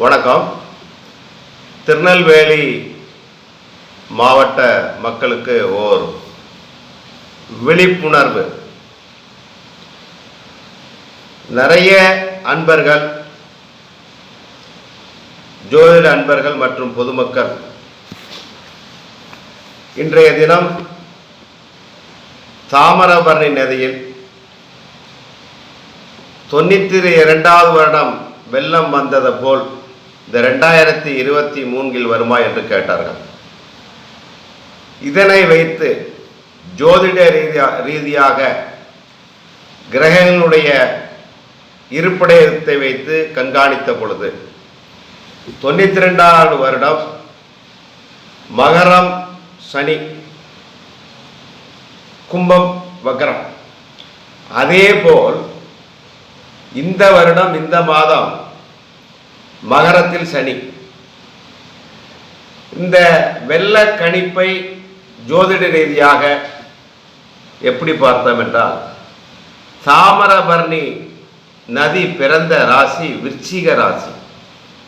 வணக்கம். திருநெல்வேலி மாவட்ட மக்களுக்கு ஓர் விழிப்புணர்வு. நிறைய அன்பர்கள் ஜோதிட அன்பர்கள் மற்றும் பொதுமக்கள் இன்றைய தினம் தாமரபரணி நதியில் தொண்ணூற்றி இரண்டாவது வருடம் வெள்ளம் வந்தது போல் இந்த ரெண்டாயிரத்தி இருபத்தி மூன்றில் வருமா என்று கேட்டார்கள். இதனை வைத்து ஜோதிட ரீதியா ரீதியாக கிரகங்களுடைய இருப்பிடத்தை வைத்து கண்காணித்த பொழுது தொண்ணூற்றி ரெண்டாவது வருடம் மகரம் சனி கும்பம் வக்கரம் அதேபோல் இந்த வருடம் இந்த மாதம் மகரத்தில் சனி. இந்த வெள்ள கணிப்பை ஜோதிட ரீதியாக எப்படி பார்த்தோம் என்றால் தாமரபரணி நதி பிறந்த ராசி விருச்சிக ராசி.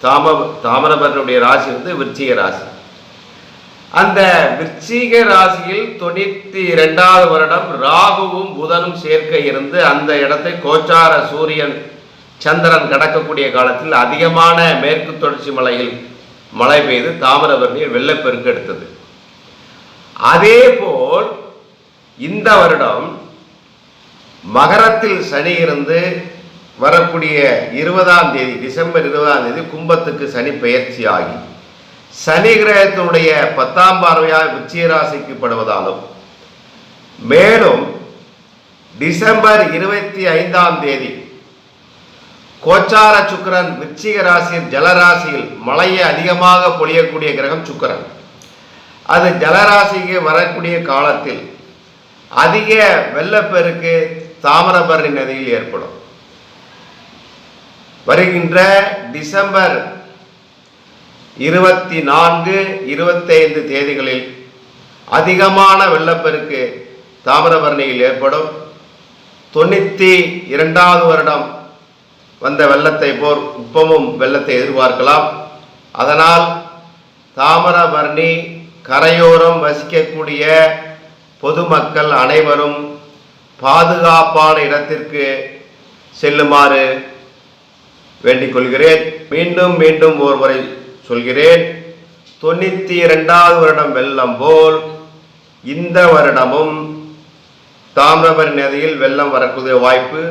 தாம தாமிரபரணியுடைய ராசி வந்து விருச்சிக ராசி. அந்த விருச்சிக ராசியில் தொண்ணூத்தி இரண்டாவது வருடம் ராகுவும் புதனும் சேர்க்க இருந்து அந்த இடத்தை கோச்சார சூரியன் சந்திரன் கடக்கக்கூடிய காலத்தில் அதிகமான மேற்கு தொடர்ச்சி மலையில் மழை பெய்து தாமிரபரணியில் வெள்ளப்பெருக்கு எடுத்தது. அதேபோல் இந்த வருடம் மகரத்தில் சனி இருந்து வரக்கூடிய இருபதாம் தேதி டிசம்பர் இருபதாம் தேதி கும்பத்துக்கு சனி பெயர்ச்சி ஆகி சனி கிரகத்தினுடைய பத்தாம் பார்வையாக விருச்சிக படுவதாலும் மேலும் டிசம்பர் இருபத்தி ஐந்தாம் தேதி கோச்சார சுக்கிரன் விச்சிக ராசியில் ஜலராசியில் மழையை அதிகமாக பொழியக்கூடிய கிரகம் சுக்கிரன். அது ஜலராசிக்கு வரக்கூடிய காலத்தில் அதிக வெள்ளப்பெருக்கு தாமிரபரணி நதியில் ஏற்படும். வருகின்ற டிசம்பர் இருபத்தி நான்கு இருபத்தைந்து தேதிகளில் அதிகமான வெள்ளப்பெருக்கு தாமிரபரணியில் ஏற்படும். தொண்ணூற்றி இரண்டாவது வருடம் வந்த வெள்ளத்தை போர் இப்பவும் வெள்ளத்தை எதிர்பார்க்கலாம். அதனால் தாமிரபரணி கரையோரம் வசிக்கக்கூடிய பொதுமக்கள் அனைவரும் பாதுகாப்பான இடத்திற்கு செல்லுமாறு வேண்டிக் கொள்கிறேன் மீண்டும் மீண்டும் ஒருமுறை சொல்கிறேன். தொண்ணூற்றி இரண்டாவது வருடம் வெள்ளம் போல் இந்த வருடமும் தாமிரபரணி நதியில் வெள்ளம் வரக்கூடிய வாய்ப்பு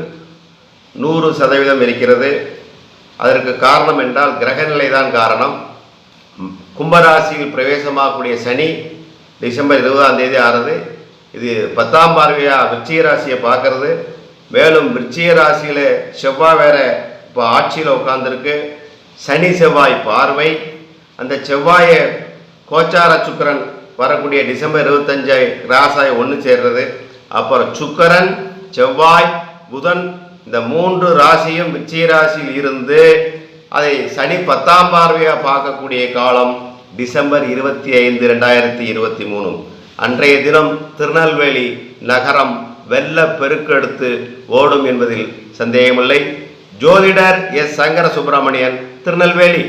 நூறு சதவீதம் இருக்கிறது. அதற்கு காரணம் என்றால் கிரகநிலை தான் காரணம். கும்பராசியில் பிரவேசமாகக்கூடிய சனி டிசம்பர் இருபதாம் தேதி ஆறுது இது பத்தாம் பார்வையாக விருச்சிக ராசியை பார்க்கறது. மேலும் விருச்சிக ராசியில் செவ்வாய் வேற இப்போ ஆட்சியில் உட்காந்துருக்கு சனி செவ்வாய் பார்வை. அந்த செவ்வாயை கோச்சார சுக்கரன் வரக்கூடிய டிசம்பர் இருபத்தஞ்சு ராசாய் ஒன்று சேர்றது. அப்புறம் சுக்கரன் செவ்வாய் புதன் இந்த மூன்று ராசியும் விருச்சிக ராசியில் இருந்து அதை சனி பத்தாம் பார்வையாக பார்க்கக்கூடிய காலம் டிசம்பர் இருபத்தி ஐந்து ரெண்டாயிரத்தி இருபத்தி மூணு. அன்றைய தினம் திருநெல்வேலி நகரம் வெள்ள பெருக்கெடுத்து ஓடும் என்பதில் சந்தேகமில்லை. ஜோதிடர் எஸ் சங்கர சுப்பிரமணியன் திருநெல்வேலி.